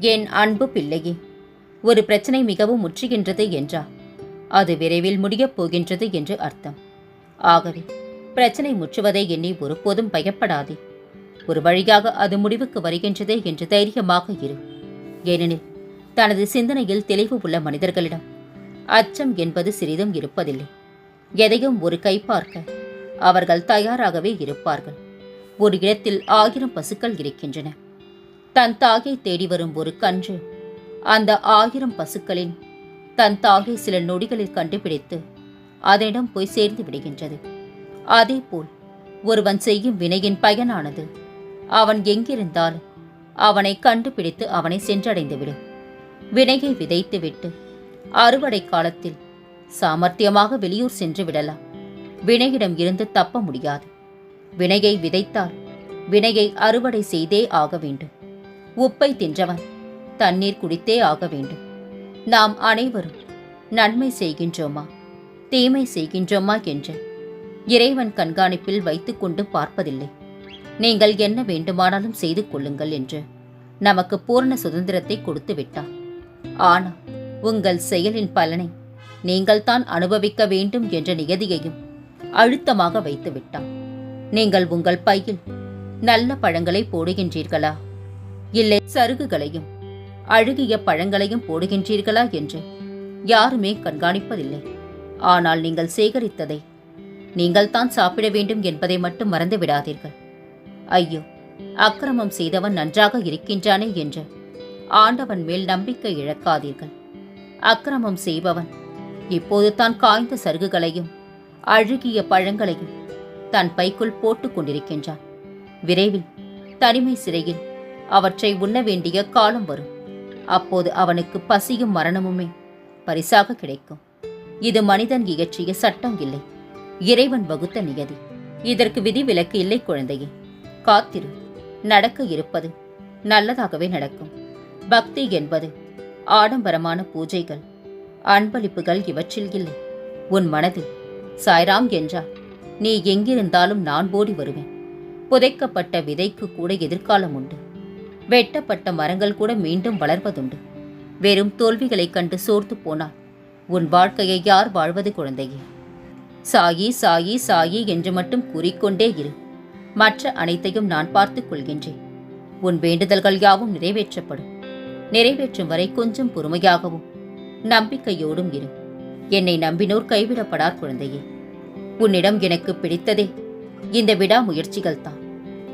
என் அன்பு பிள்ளையே ஒரு பிரச்சனை மிகவும் முற்றுகின்றது என்றால் அது விரைவில் முடியப் போகின்றது என்று அர்த்தம். ஆகவே பிரச்சனை முற்றுவதை எண்ணி ஒருபோதும் பயப்படாதே. ஒரு வழியாக அது முடிவுக்கு வருகின்றதே என்று தைரியமாக இரு. ஏனெனில் தனது சிந்தனையில் தெளிவு உள்ள மனிதர்களிடம் அச்சம் என்பது சிறிதும் இருப்பதில்லை. எதையும் ஒரு கை பார்க்க அவர்கள் தயாராகவே இருப்பார்கள். ஒரு இடத்தில் ஆயிரம் பசுக்கள் இருக்கின்றன. தன் தாயை தேடி வரும் ஒரு கன்று. அந்த ஆயிரம் பசுக்களின் தன் தாயை சில நொடிகளில் கண்டுபிடித்து அதனிடம் போய் சேர்ந்து விடுகின்றது. அதேபோல் ஒருவன் செய்யும் வினையின் பயனானது. அவன் எங்கிருந்தாலும் அவனை கண்டுபிடித்து அவனை சென்றடைந்துவிடும். வினையை விதைத்துவிட்டு அறுவடை காலத்தில் சாமர்த்தியமாக வெளியூர் சென்று விடலாம். வினையிடம் இருந்து தப்ப முடியாது. வினையை விதைத்தால் வினையை அறுவடை செய்தே ஆக வேண்டும். உப்பை தின்றவன். தண்ணீர் குடித்தே ஆக வேண்டும். நாம் அனைவரும் நன்மை செய்கின்றோமா? தீமை செய்கின்றோமா என்று இறைவன் கண்காணிப்பில் வைத்துக்கொண்டு பார்ப்பதில்லை. நீங்கள் என்ன வேண்டுமானாலும் செய்து கொள்ளுங்கள் என்று நமக்கு பூர்ண சுதந்திரத்தை கொடுத்து விட்டார். ஆனால் உங்கள் செயலின் பலனை நீங்கள்தான் அனுபவிக்க வேண்டும் என்ற நியதியையும் அழுத்தமாக வைத்து விட்டார். நீங்கள் உங்கள் பையில் நல்ல பழங்களை போடுகின்றீர்களா? இல்லை சருகுகளையும் அழுகிய பழங்களையும் போடுகின்றீர்களா என்று யாருமே கண்காணிப்பதில்லை. ஆனால் நீங்கள் சேகரித்ததை நீங்கள் தான் சாப்பிட வேண்டும் என்பதை மட்டும் மறந்து விடாதீர்கள் ஐயோ அக்கிரமம் செய்தவன் நன்றாக இருக்கின்றானே என்று ஆண்டவன் மேல் நம்பிக்கை இழக்காதீர்கள். அக்கிரமம் செய்பவன் இப்போது தான் காய்ந்த சருகுகளையும் அழுகிய பழங்களையும் தன் பைக்குள் போட்டுக் கொண்டிருக்கின்றான். விரைவில் தனிமை சிறையில் அவற்றை உண்ண வேண்டிய காலம் வரும். அப்போது அவனுக்கு பசியும் மரணமுமே பரிசாக கிடைக்கும். இது மனிதன் இயற்றிய சட்டம் இல்லை. இறைவன் வகுத்த நியதி. இதற்கு விதிவிலக்கு இல்லை குழந்தையே. காத்திரு. நடக்க இருப்பது நல்லதாகவே நடக்கும். பக்தி என்பது ஆடம்பரமான பூஜைகள். அன்பளிப்புகள் இவற்றில் இல்லை. உன் மனதில் சாய்ராம் என்றால் நீ எங்கிருந்தாலும் நான் ஓடி வருவேன். புதைக்கப்பட்ட விதைக்கு கூட எதிர்காலம் உண்டு. வெட்டப்பட்ட மரங்கள் கூட மீண்டும் வளர்வதுண்டு. வெறும் தோல்விகளைக் கண்டு சோர்த்து போனால் உன் வாழ்க்கையை யார் வாழ்வது குழந்தையே? சாயி சாயி சாயி என்று மட்டும் கூறிக்கொண்டே இரு. மற்ற அனைத்தையும் நான் பார்த்துக் கொள்கின்றேன். உன் வேண்டுதல்கள் யாவும் நிறைவேற்றப்படும். நிறைவேற்றும் வரை கொஞ்சம் பொறுமையாகவும் நம்பிக்கையோடும் இரு. என்னை நம்பினோர் கைவிடப்படார் குழந்தையே. உன்னிடம் எனக்கு பிடித்ததே இந்த விடாமுயற்சிகள் தான்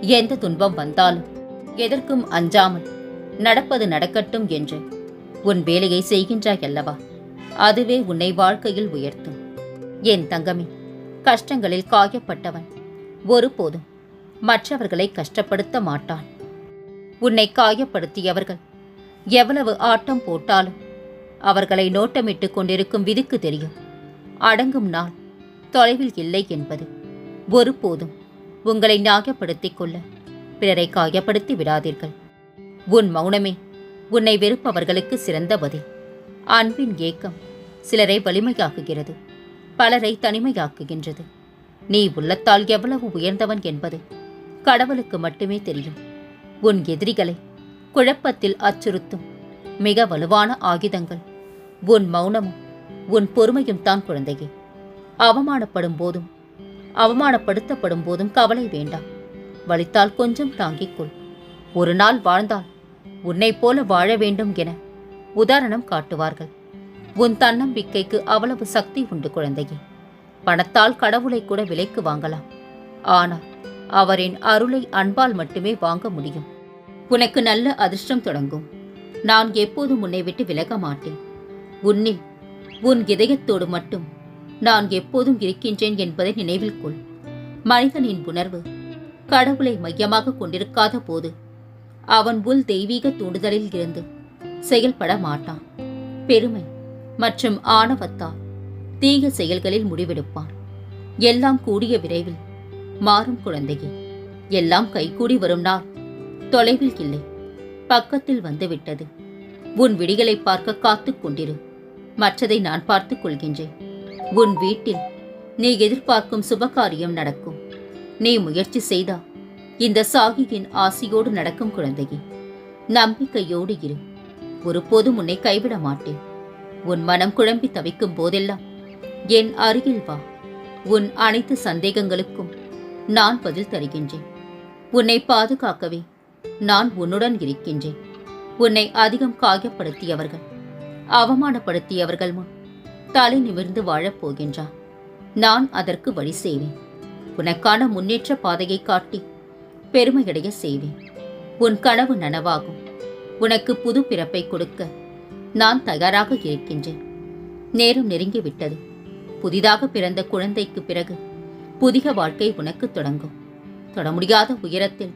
எந்த துன்பம் வந்தாலும் எதற்கும் அஞ்சாமல் நடப்பது நடக்கட்டும் என்று உன் வேலையை செய்கின்றாய் அல்லவா? அதுவே உன்னை வாழ்க்கையில் உயர்த்தும். என் தங்கமே கஷ்டங்களில் காயப்பட்டவன் ஒருபோதும் மற்றவர்களை கஷ்டப்படுத்த மாட்டான். உன்னை காயப்படுத்தியவர்கள் எவ்வளவு ஆட்டம் போட்டாலும் அவர்களை நோட்டமிட்டுக் கொண்டிருக்கும் விதிக்கு தெரியும். அடங்கும் நாள் தொலைவில் இல்லை என்பது ஒருபோதும் உங்களை நியாயப்படுத்திக் கொள்ள பிறரை காயப்படுத்தி விடாதீர்கள். உன் மௌனமே உன்னை வெறுப்பவர்களுக்கு சிறந்த பதில். அன்பின் ஏக்கம் சிலரை வலிமையாக்குகிறது பலரை தனிமையாக்குகின்றது. நீ உள்ளத்தால் எவ்வளவு உயர்ந்தவன் என்பது கடவுளுக்கு மட்டுமே தெரியும். உன் எதிரிகளை குழப்பத்தில் அச்சுறுத்தும் மிக வலுவான ஆயுதங்கள். உன் மௌனமும் உன் பொறுமையும் தான் குழந்தையே. அவமானப்படும் போதும் அவமானப்படுத்தப்படும் போதும் கவலை வேண்டாம். வலித்தால் கொஞ்சம் தாங்கிக் கொள். ஒரு நாள் வாழ்ந்தால் உன்னைப் போல வாழ வேண்டும் என உதாரணம் காட்டுவார்கள். உன் தன்னம்பிக்கைக்கு அவ்வளவு சக்தி உண்டு குழந்தையே. பணத்தால் கடவுளை கூட விலைக்கு வாங்கலாம். ஆனால் அவரின் அருளை அன்பால் மட்டுமே வாங்க முடியும். உனக்கு நல்ல அதிர்ஷ்டம் தொடங்கும். நான் எப்போதும் உன்னை விட்டு விலக மாட்டேன். உன்னில் உன் இதயத்தோடு மட்டும் நான் எப்போதும் இருக்கின்றேன் என்பதை நினைவில் கொள். மனிதனின் உணர்வு கடவுளை மையமாக கொண்டிருக்காத போது அவன் உள் தெய்வீக தூண்டுதலில் இருந்து செயல்பட மாட்டான். பெருமை மற்றும் ஆணவத்தால் தீய செயல்களில் முடிவெடுப்பான். எல்லாம் கூடிய விரைவில் மாறும் குழந்தையே எல்லாம் கைகூடி வரும் நாள் தொலைவில் இல்லை பக்கத்தில் வந்துவிட்டது. உன் விடிகளை பார்க்க காத்துக் கொண்டிரு மற்றதை நான் பார்த்துக் கொள்கின்றேன். உன் வீட்டில் நீ எதிர்பார்க்கும் சுபகாரியம் நடக்கும். நீ முயற்சி செய்தா? இந்த சாகியின் ஆசையோடு நடக்கும் குழந்தையே நம்பிக்கையோடு இரு. ஒருபோதும் உன்னை கைவிட மாட்டேன். உன் மனம் குழம்பி தவிக்கும் போதெல்லாம் என் அருகில் வா. உன் அனைத்து சந்தேகங்களுக்கும் நான் பதில் தருகின்றேன். உன்னை பாதுகாக்கவே நான் உன்னுடன் இருக்கின்றேன். உன்னை அதிகம் காயப்படுத்தியவர்கள் அவமானப்படுத்தியவர்கள் முன் தலை நிமிர்ந்து வாழப் போகின்றான் நான் அதற்கு வழி செய்வேன். உனக்கான முன்னேற்ற பாதையை காட்டி பெருமையடைய செய்வேன் உன் கனவு நனவாகும். உனக்கு புது பிறப்பை கொடுக்க நான் தயாராக இருக்கின்றேன். நேரம் நெருங்கிவிட்டது. புதிதாக பிறந்த குழந்தைக்கு பிறகு புதிய வாழ்க்கை உனக்கு தொடங்கும். தொட முடியாத உயரத்தில்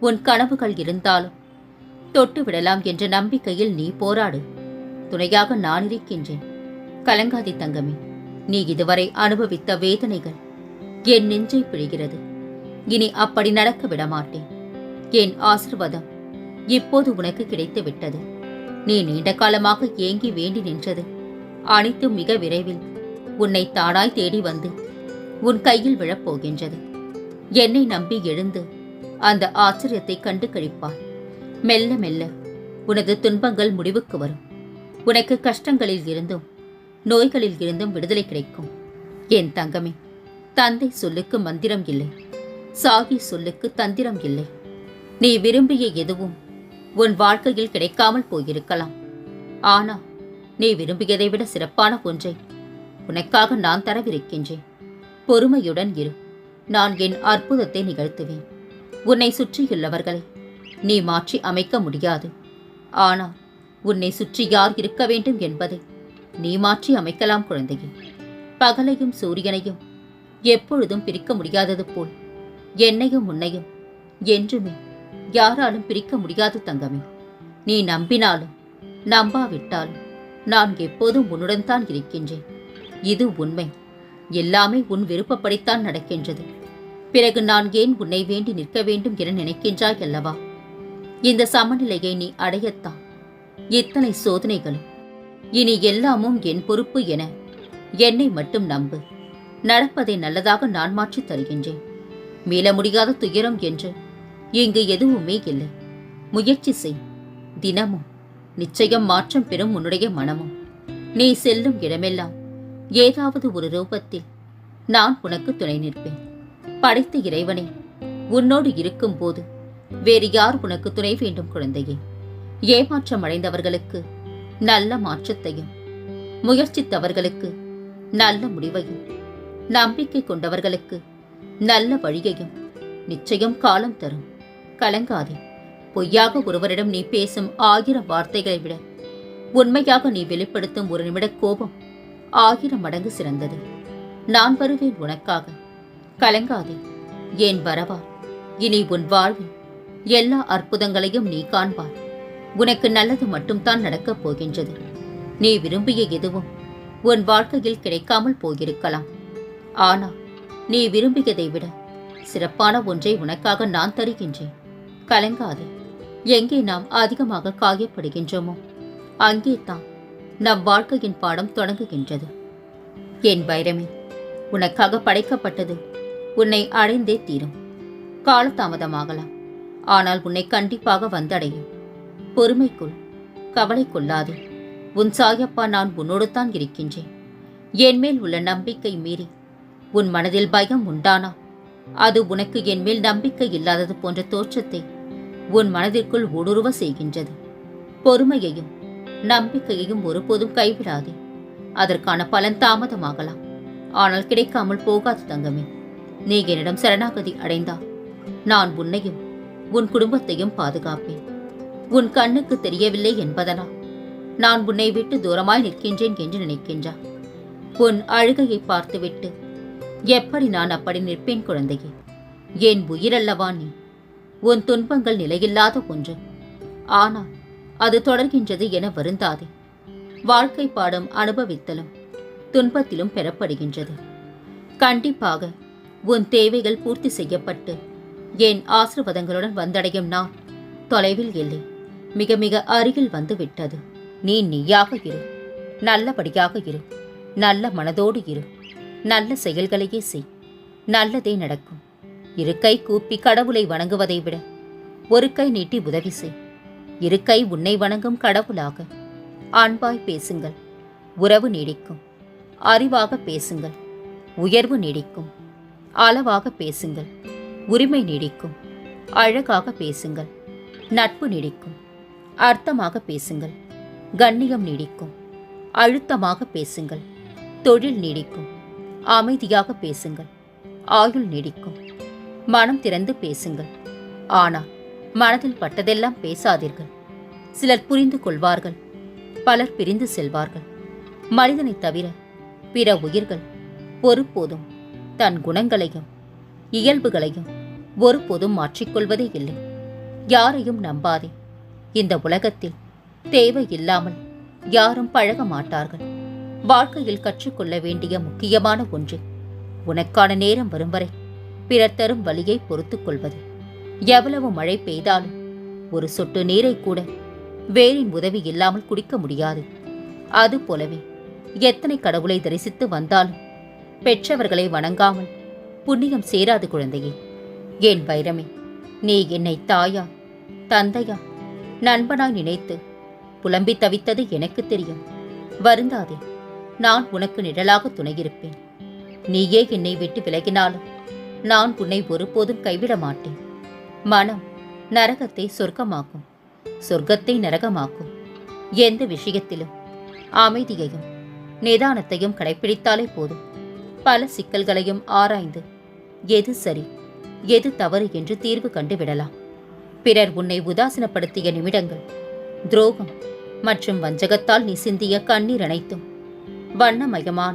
உன் கனவுகள் இருந்தாலும் தொட்டு விடலாம் என்ற நம்பிக்கையில் நீ போராடு. துணையாக நான் இருக்கின்றேன். கலங்காதி தங்கமே. நீ இதுவரை அனுபவித்த வேதனைகள் என் நெஞ்சை பிழிகிறது. இனி அப்படி நடக்க விடமாட்டேன். என் ஆசிர்வாதம் இப்போது உனக்கு கிடைத்து விட்டது. நீ நீண்ட காலமாக ஏங்கி வேண்டி நின்றது. அனைத்தும் மிக விரைவில் உன்னை தானாய் தேடி வந்து உன் கையில் விழப்போகின்றது. என்னை நம்பி எழுந்து அந்த ஆச்சரியத்தை கண்டு கழிப்பாய் மெல்ல மெல்ல உனது துன்பங்கள் முடிவுக்கு வரும். உனக்கு கஷ்டங்களில் இருந்தும் நோய்களில் இருந்தும் விடுதலை கிடைக்கும். என் தங்கமே தந்தை சொல்லுக்கு மந்திரம் இல்லை. சாகி சொல்லுக்கு தந்திரம் இல்லை. நீ விரும்பிய எதுவும் உன் வாழ்க்கையில் கிடைக்காமல் போயிருக்கலாம். ஆனா நீ விரும்பியதை விட சிறப்பான ஒன்றை உனக்காக நான் தரவிருக்கின்றேன். பொறுமையுடன் இரு. நான் என் அற்புதத்தை நிகழ்த்துவேன். உன்னை சுற்றியுள்ளவர்களை நீ மாற்றி அமைக்க முடியாது. ஆனால் உன்னை சுற்றி யார் இருக்க வேண்டும் என்பதை நீ மாற்றி அமைக்கலாம் குழந்தையே. பகலையும் சூரியனையும் எப்பொழுதும் பிரிக்க முடியாதது போல். என்னையும் உன்னையும் என்றுமே யாராலும் பிரிக்க முடியாது தங்கமே. நீ நம்பினாலும் நம்பாவிட்டாலும் நான் எப்போதும் உன்னுடன் தான் இருக்கின்றேன். இது உண்மை. எல்லாமே உன் விருப்பப்படித்தான் நடக்கின்றது. பிறகு நான் ஏன் உன்னை வேண்டி நிற்க வேண்டும் என நினைக்கின்றாய் அல்லவா? இந்த சமநிலையை நீ அடையத்தான். இத்தனை சோதனைகளும் இனி எல்லாமும் என் பொறுப்பு என என்னை மட்டும் நம்பு. நடப்பதை நல்லதாக நான் மாற்றித் தருகின்றேன். மீள முடியாத துயரம் என்று இங்கு எதுவுமே இல்லை. முயற்சி செய். தினமும். நிச்சயம் மாற்றம் பெறும் உன்னுடைய மனமும். நீ செல்லும் இடமெல்லாம் ஏதாவது ஒரு ரூபத்தில் நான் உனக்கு துணை நிற்பேன். படைத்த இறைவனே உன்னோடு இருக்கும்போது வேறு யார் உனக்கு துணை வேண்டும் குழந்தையே? ஏமாற்றம் அடைந்தவர்களுக்கு நல்ல மாற்றத்தையும் முயற்சித்தவர்களுக்கு நல்ல முடிவையும் நம்பிக்கை கொண்டவர்களுக்கு நல்ல வழியையும் நிச்சயம் காலம் தரும். கலங்காதே. பொய்யாக ஒருவரிடம் நீ பேசும் ஆயிரம் வார்த்தைகளை விட உண்மையாக நீ வெளிப்படுத்தும் ஒரு நிமிட கோபம் ஆயிரம் மடங்கு சிறந்தது. நான் வருவேன் உனக்காக. கலங்காதே. ஏன் வரவா இனி உன் வாழ்வில் எல்லா அற்புதங்களையும் நீ காண்பார் உனக்கு நல்லது மட்டும்தான் நடக்கப் போகின்றது. நீ விரும்பிய எதுவும் உன் வாழ்க்கையில் கிடைக்காமல் போயிருக்கலாம். ஆனால் நீ விரும்பியதை விட சிறப்பான ஒன்றை உனக்காக நான் தருகின்றேன். கலங்காதே. எங்கே நாம் அதிகமாக காயப்படுகின்றோமோ அங்கே தான் நம் வாழ்க்கையின் பாடம் தொடங்குகின்றது. என் வைரமே உனக்காக படைக்கப்பட்டது உன்னை அடைந்தே தீரும். காலதாமதமாகலாம். ஆனால் உன்னை கண்டிப்பாக வந்தடையும். பொறுமைக்குள் கவலை கொள்ளாதே உன் சாயப்பா நான் உன்னோடு தான் இருக்கின்றேன். என்மேல் உள்ள நம்பிக்கை மீறி உன் மனதில் பயம் உண்டானா? அது உனக்கு என்மேல் நம்பிக்கை இல்லாதது போன்ற தோற்றத்தை உன் மனதிற்குள் ஊடுருவ செய்கின்றது. பொறுமையையும் நம்பிக்கையையும் ஒருபோதும் கைவிடாதே. அதற்கான பலன் தாமதமாகலாம். ஆனால் கிடைக்காமல் போகாது தங்கமே. நீ என்னிடம் சரணாகதி அடைந்தா நான் உன்னையும் உன் குடும்பத்தையும் பாதுகாப்பேன். உன் கண்ணுக்கு தெரியவில்லை என்பதனா நான் உன்னை விட்டு தூரமாய் நிற்கின்றேன் என்று நினைக்கின்றா. உன் அழுகையை பார்த்துவிட்டு எப்படி நான் அப்படி நிற்பேன் குழந்தையே? என் உயிரல்லவா நீ? உன் துன்பங்கள் நிலையில்லாத ஒன்று. ஆனால் அது தொடர்கின்றது என வருந்தாதே. வாழ்க்கை பாடம் அனுபவித்தலும் துன்பத்திலும் பெறப்படுகின்றது. கண்டிப்பாக உன் தேவைகள் பூர்த்தி செய்யப்பட்டு என் ஆசிர்வாதங்களுடன் வந்தடையும் நான் தொலைவில் இல்லை. மிக மிக அருகில் வந்து விட்டது. நீ நீயாக இரு. நல்லபடியாக இரு. நல்ல மனதோடு இரு. நல்ல செயல்களையே செய். நல்லதே நடக்கும். இரு கை கூப்பி கடவுளை வணங்குவதை விட ஒரு கை நீட்டி உதவி செய். இருக்கை உன்னை வணங்கும் கடவுளாக. அன்பாய் பேசுங்கள். உறவு நீடிக்கும். அறிவாக பேசுங்கள். உயர்வு நீடிக்கும். அளவாக பேசுங்கள். உரிமை நீடிக்கும். அழகாக பேசுங்கள். நட்பு நீடிக்கும். அர்த்தமாக பேசுங்கள். கண்ணியம் நீடிக்கும். அழுத்தமாக பேசுங்கள். தொழில் நீடிக்கும். அமைதியாக பேசுங்கள். ஆயுள் நீடிக்கும். மனம் திறந்து பேசுங்கள். ஆனால் மனதில் பட்டதெல்லாம் பேசாதீர்கள். சிலர் புரிந்து கொள்வார்கள். பலர் பிரிந்து செல்வார்கள். மனிதனைத் தவிர பிற உயிர்கள் ஒருபோதும் தன் குணங்களையும் இயல்புகளையும் ஒருபோதும் மாற்றிக்கொள்வதே இல்லை. யாரையும் நம்பாதே. இந்த உலகத்தில் தேவையில்லாமல் யாரும் பழக மாட்டார்கள். வாழ்க்கையில் கற்றுக்கொள்ள வேண்டிய முக்கியமான ஒன்று. உனக்கான நேரம் வரும் வரை பிறர் தரும் வழியை பொறுத்துக் கொள்வது. எவ்வளவு மழை பெய்தாலும் ஒரு சொட்டு நீரை கூட வேரின் உதவி இல்லாமல் குடிக்க முடியாது. அது போலவே எத்தனை கடவுளை தரிசித்து வந்தாலும் பெற்றவர்களை வணங்காமல் புண்ணியம் சேராது குழந்தையே. ஏன் வைரமே நீ என்னை தாயா தந்தையா நண்பனாய் நினைத்து புலம்பி தவித்தது எனக்கு தெரியும். வருந்தாதே நான் உனக்கு நிழலாக துணையிருப்பேன். நீயே என்னை விட்டு விலகினாலும் நான் உன்னை ஒருபோதும் கைவிட மாட்டேன். மனம் நரகத்தை சொர்க்கமாக்கும். சொர்க்கத்தை நரகமாக்கும். எந்த விஷயத்திலும் அமைதியையும் நிதானத்தையும் கடைப்பிடித்தாலே போதும். பல சிக்கல்களையும் ஆராய்ந்து எது சரி எது தவறு என்று தீர்வு கண்டுவிடலாம். பிறர் உன்னை உதாசீனப்படுத்திய நிமிடங்கள் துரோகம் மற்றும் வஞ்சகத்தால் நீ சிந்திய கண்ணீர் அனைத்தும் வண்ணமயமான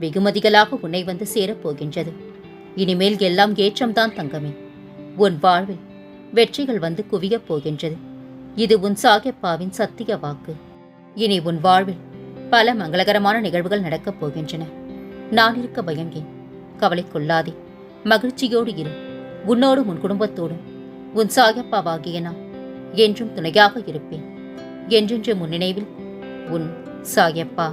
வெகுமதிகளாக உன்னை வந்து சேரப்போகின்றது. இனிமேல் எல்லாம் ஏற்றம்தான் தங்கமே. உன் வாழ்வில் வெற்றிகள் வந்து குவியப் போகின்றது. இது உன் சாகியப்பாவின் சத்திய வாக்கு. இனி உன் வாழ்வில் பல மங்களகரமான நிகழ்வுகள் நடக்கப் போகின்றன. நான் இருக்க பயம் ஏன் கவலை கொள்ளாதே. மகிழ்ச்சியோடு இரு. உன்னோடும் உன் குடும்பத்தோடும் உன் சாயப்பாவாகிய நான் என்றும் துணையாக இருப்பேன். என்றென்று முன் நினைவில் உன் சாயப்பா